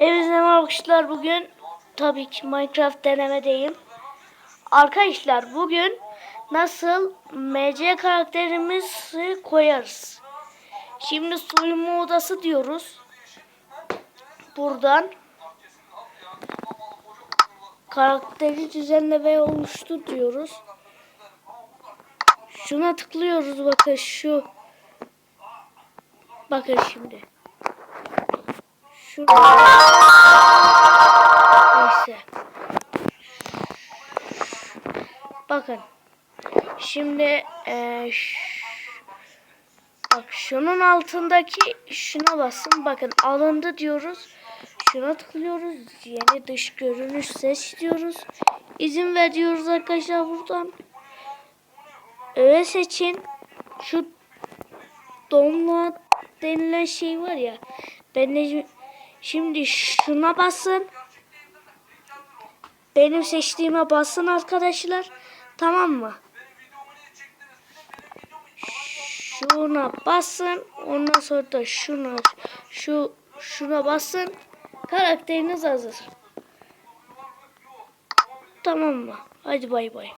Hepinize merhaba arkadaşlar. Bugün tabii ki Minecraft denemedeyim. Arkadaşlar bugün nasıl MC karakterimizi koyarız. Şimdi soyunma odası diyoruz. Buradan karakteri düzenle ve oluştur diyoruz. Şuna tıklıyoruz bakın şu. Bakın şimdi. Şurada. Neyse. Bakın. Şimdi ş- bak şunun altındaki şuna basın. Bakın alındı diyoruz. Şuna tıklıyoruz. Yeni dış görünüş seç diyoruz. İzin ver diyoruz arkadaşlar buradan. Öyle seçin. Şu donma denilen şey var ya. Ben de şimdi şuna basın. Benim seçtiğime basın arkadaşlar. Tamam mı? Şuna basın. Ondan sonra da şuna şu şuna basın. Karakteriniz hazır. Tamam mı? Hadi bay bay.